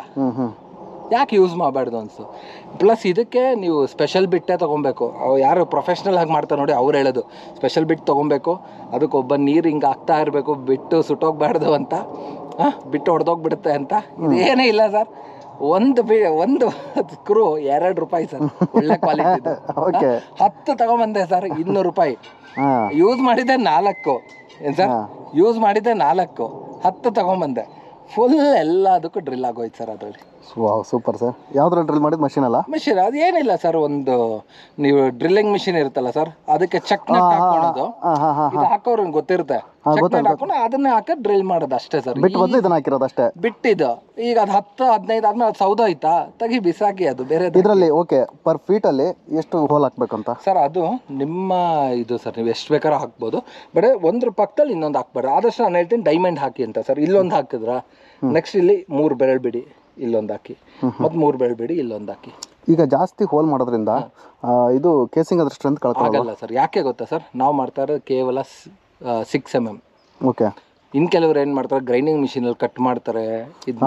ಯಾಕೆ ಯೂಸ್ ಮಾಡಬಾರ್ದು ಅನ್ಸು? ಪ್ಲಸ್ ಇದಕ್ಕೆ ನೀವು ಸ್ಪೆಷಲ್ ಬಿಟ್ಟೇ ತೊಗೊಬೇಕು. ಅವು ಯಾರು ಪ್ರೊಫೆಷ್ನಲ್ ಆಗಿ ಮಾಡ್ತಾರೆ ನೋಡಿ ಅವ್ರು ಹೇಳೋದು. ಸ್ಪೆಷಲ್ ಬಿಟ್ ತೊಗೊಬೇಕು. ಅದಕ್ಕೆ ಒಬ್ಬ ನೀರು ಹಿಂಗೆ ಆಗ್ತಾ ಇರಬೇಕು ಬಿಟ್ಟು ಸುಟ್ಟೋಗ್ಬಾರ್ದು ಅಂತ. ಹಾಂ? ಬಿಟ್ಟು ಹೊಡೆದೋಗ್ಬಿಡುತ್ತೆ ಅಂತ. ಇದೇನೇ ಇಲ್ಲ ಸರ್. ಒಂದು ಬಿ ಒಂದು ಕ್ರೂ ಎರಡು ರೂಪಾಯಿ ಸರ್. ಒಳ್ಳೆ ಕ್ವಾಲಿಟಿ ಹತ್ತು ತಗೊಂಬಂದೆ ಸರ್ ಇನ್ನೂರು ರೂಪಾಯಿ. ಯೂಸ್ ಮಾಡಿದ್ದೆ ನಾಲ್ಕು. ಏನು ಸರ್? ಯೂಸ್ ಮಾಡಿದ್ದೆ ನಾಲ್ಕು. ಹತ್ತು ತಗೊಂಬಂದೆ. ಫುಲ್ ಎಲ್ಲದಕ್ಕೂ ಡ್ರಿಲ್ ಆಗೋಯ್ತು ಸರ್ ಅದರಲ್ಲಿ. ವಾವ್ ಸೂಪರ್ ಸರ್ ಯಾವ್ದ್ರಲ್ಲಿ ಡ್ರಿಲ್ ಮಾಡಿದ ಮಷಿನ್ ಅಲ್ಲ? ಮಿಷಿನ್ ಅದೇನಿಲ್ಲ ಸರ್ ಒಂದು ನೀವು ಡ್ರಿಲ್ಲಿಂಗ್ ಮಿಷಿನ್ ಇರುತ್ತಲ್ಲ ಸರ್ ಅದಕ್ಕೆ ಚೆಕ್ ನೆಟ್ ಹಾಕೊಳ್ಳೋದು ಹಾಂ ಹಾಂ ಹಾಂ ಇದು ಹಾಕೋರ್ಗೆ ಗೊತ್ತಿರುತ್ತೆ. ಚೆಕ್ ನೆಟ್ ಹಾಕೊಂಡು ಅದನ್ನೇ ಹಾಕಿ ಡ್ರಿಲ್ ಮಾಡೋದು ಅಷ್ಟೇ ಸರ್ ಬಿಟ್ಟು ಬದಲು ಇದನ್ನ ಹಾಕಿರೋದು ಅಷ್ಟೇ? ಬಿಟ್ಟಿದ್ದು. ಈಗ ಅದು ಹತ್ತು ಹದಿನೈದು ಆದ್ಮೇಲೆ ಅದು ಸೌದೋಯ್ತಾ ತೆಗಿ ಬಿಸಾಕಿ ಅದು ಬೇರೆ ಇದರಲ್ಲಿ ಓಕೆ ಪರ್ ಅಲ್ಲಿ ಎಷ್ಟು ಹೋಲ್ ಅಂತ ಸರ್ ಅದು ನಿಮ್ಮ ಇದು ಸರ್ ನೀವು ಎಷ್ಟು ಬೇಕಾದ್ರೂ ಹಾಕ್ಬೋದು. ಬಟ್ ಒಂದ್ರ ಪಕ್ಕದಲ್ಲಿ ಇನ್ನೊಂದು ಹಾಕ್ಬಾರ್ದು. ಆದಷ್ಟು ನಾನು ಹೇಳ್ತೀನಿ ಡೈಮಂಡ್ ಹಾಕಿ ಅಂತ ಸರ್ ಇಲ್ಲೊಂದು ಹಾಕಿದ್ರ? ನೆಕ್ಸ್ಟ್ ಇಲ್ಲಿ ಮೂರು ಬೆರಳು ಬಿಡಿ. ಇಲ್ಲೊಂದು ಹಾಕಿ ಮತ್ತೆ ಮೂರು ಬೆಳಬೇಡಿ ಬಿಡಿ ಇಲ್ಲೊಂದು ಹಾಕಿ ಈಗ ಜಾಸ್ತಿ ಹೋಲ್ ಮಾಡೋದ್ರಿಂದ ಇದು ಕೇಸಿಂಗ್ ಅದ್ರ ಸ್ಟ್ರೆಂತ್ ಕಳ್ಕೊಳ್ಳಲ್ಲ ಸರ್. ಯಾಕೆ ಗೊತ್ತಾ ಸರ್? ನಾವು ಮಾಡ್ತಾ ಇರೋದು ಕೇವಲ ಸಿಕ್ಸ್ ಎಂ ಎಂ ಓಕೆ ಇನ್ ಕೆಲವರು ಏನ್ ಮಾಡ್ತಾರೆ ಗ್ರೈಂಡಿಂಗ್ ಮಿಷಿನ್ ಅಲ್ಲಿ ಕಟ್ ಮಾಡ್ತಾರೆ ಇದು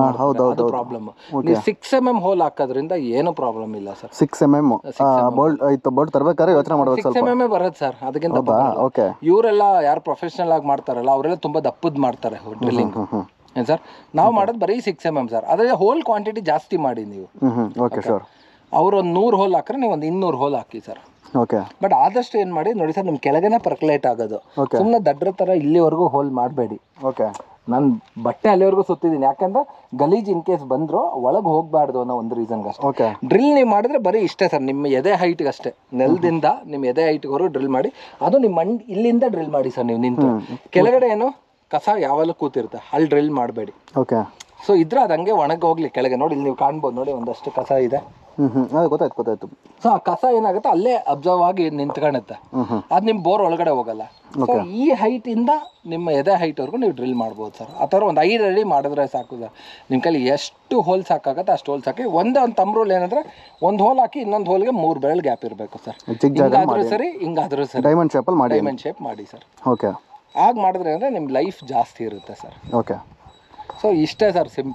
problem six M M hole ಹಾಕೋದ್ರಿಂದ ಏನು ಪ್ರಾಬ್ಲಮ್ ಇಲ್ಲ ಸರ್. ಸಿಕ್ಸ್ ಎಂ ಎಂ ಇತ್ತು ಬೋಲ್ಟ್ ತರಬೇಕಾದ್ರೆ ಯೋಚನೆ ಮಾಡಬೇಕು ಸಿಕ್ಸ್ ಎಂ ಎಂ ಬರುತ್ತೆ ಸರ್. ಅದಕ್ಕಿಂತ ಓಕೆ ಇವರೆಲ್ಲ ಯಾರು ಪ್ರೊಫೆಷನಲ್ ಆಗಿ ಮಾಡ್ತಾರಲ್ಲ ಅವರೆಲ್ಲ ತುಂಬಾ ದಪ್ಪದ್ ಮಾಡ್ತಾರೆ ಡ್ರಿಲ್ಲಿಂಗ್ ಏನ್ ಸರ್? ನಾವು ಮಾಡೋದು ಬರೀ ಸಿಕ್ಸ್ ಎಂ ಎಂ ಸರ್. ಅದೇ ಹೋಲ್ ಕ್ವಾಂಟಿಟಿ ಜಾಸ್ತಿ ಮಾಡಿ ನೀವು. ಓಕೆ ಸರ್ ಅವ್ರು ಒಂದು ನೂರು ಹೋಲ್ ಹಾಕ್ರೆ ನೀವು ಒಂದು ಇನ್ನೂರು ಹೋಲ್ ಹಾಕಿ ಸರ್. ಓಕೆ ಬಟ್ ಆದಷ್ಟು ಏನ್ ಮಾಡಿ ನೋಡಿ ಸರ್ ನಿಮ್ ಕೆಳಗೇನೆ ಪರ್ಕಲೇಟ್ ಆಗೋದು. ಸುಮ್ಮನೆ ದಡ್ರ ತರ ಇಲ್ಲಿವರೆಗೂ ಹೋಲ್ ಮಾಡಬೇಡಿ. ಓಕೆ ನಾನು ಬಟ್ಟೆ ಅಲ್ಲಿವರೆಗೂ ಸುತ್ತಿದ್ದೀನಿ. ಯಾಕಂದ್ರೆ ಗಲೀಜ್ ಇನ್ ಕೇಸ್ ಬಂದ್ರು ಒಳಗೆ ಹೋಗ್ಬಾರ್ದು ಅನ್ನೋ ಒಂದು ರೀಸನ್ಗೆ ಅಷ್ಟೇ. ಓಕೆ ಡ್ರಿಲ್ ನೀವು ಮಾಡಿದ್ರೆ ಬರೀ ಇಷ್ಟೇ ಸರ್. ನಿಮ್ಮ ಎದೆ ಹೈಟ್ಗೆ ಅಷ್ಟೇ. ನೆಲದಿಂದ ನಿಮ್ಮ ಎದೆ ಹೈಟ್ವರೆಗೂ ಡ್ರಿಲ್ ಮಾಡಿ. ಅದು ನಿಮ್ಮ ಮಂಡ್ ಇಲ್ಲಿಂದ ಡ್ರಿಲ್ ಮಾಡಿ ಸರ್ ನೀವು ನಿಂತು. ಕೆಳಗಡೆ ಏನು? ಕಸ ಯಾವಾಗಲೂ ಕೂತಿರುತ್ತೆ. ಅಲ್ಲಿ ಡ್ರಿಲ್ ಮಾಡಬೇಡಿ. ಓಕೆ ಸೊ ಇದ್ರೆ ಅದು ಹಂಗೆ ಒಣಗಿ ಹೋಗ್ಲಿ ಕೆಳಗೆ. ನೋಡಿ ಇಲ್ಲಿ ನೀವು ಕಾಣ್ಬೋದು. ನೋಡಿ ಒಂದಷ್ಟು ಕಸ ಇದೆ. ಹ್ಮ್ ಹ್ಮ್. ಅದು ಗೊತ್ತಾಯ್ತು ಗೊತ್ತಾಯ್ತು. ಸೊ ಆ ಕಸ ಏನಾಗುತ್ತೆ? ಅಲ್ಲೇ ಅಬ್ಸರ್ವ್ ಆಗಿ ನಿಂತ್ಕೊಳುತ್ತೆ ಅದ್ ನಿಮ್ ನಿಮ್ಮ ಬೋರ್ ಒಳಗಡೆ ಹೋಗಲ್ಲ. ಸೊ ಈ ಹೈಟ್ ಇಂದ ನಿಮ್ಮ ಎದೆ ಹೈಟ್ವರೆಗೂ ನೀವು ಡ್ರಿಲ್ ಮಾಡ್ಬೋದು ಸರ್ ಆ ಥರ ಒಂದು ಐದು ಅಡಿ ಮಾಡಿದ್ರೆ ಸಾಕು ಸರ್ ನಿಮ್ಮ ಕೈಲಿ ಎಷ್ಟು ಹೋಲ್ ಸಾಕಾಗತ್ತೆ ಅಷ್ಟು ಹೋಲ್ ಸಾಕಿ. ಒಂದೇ ಒಂದು ತಮ್ರೂಲ್ ಏನಂದ್ರೆ ಒಂದು ಹೋಲ್ ಹಾಕಿ ಇನ್ನೊಂದು ಹೋಲ್ಗೆ ಮೂರು ಬೆರಳು ಗ್ಯಾಪ್ ಇರಬೇಕು ಸರ್ ಚಿಕ್ಕ ಜಾಗ ಹಿಂಗಾದ್ರೂ ಸರಿ ಹಿಂಗಾದ್ರೂ ಸರಿ. ಡೈಮಂಡ್ ಶೇಪಲ್ಲಿ ಮಾಡಿ. ಡೈಮಂಡ್ ಶೇಪ್ ಮಾಡಿ ಸರ್ ಓಕೆ ಆಗ ಮಾಡಿದ್ರೆ ಅಂದರೆ ನಿಮ್ಮ ಲೈಫ್ ಜಾಸ್ತಿ ಇರುತ್ತೆ ಸರ್. ಓಕೆ ಸೊ ಇಷ್ಟೇ ಸರ್ ಸಿಂಪಲ್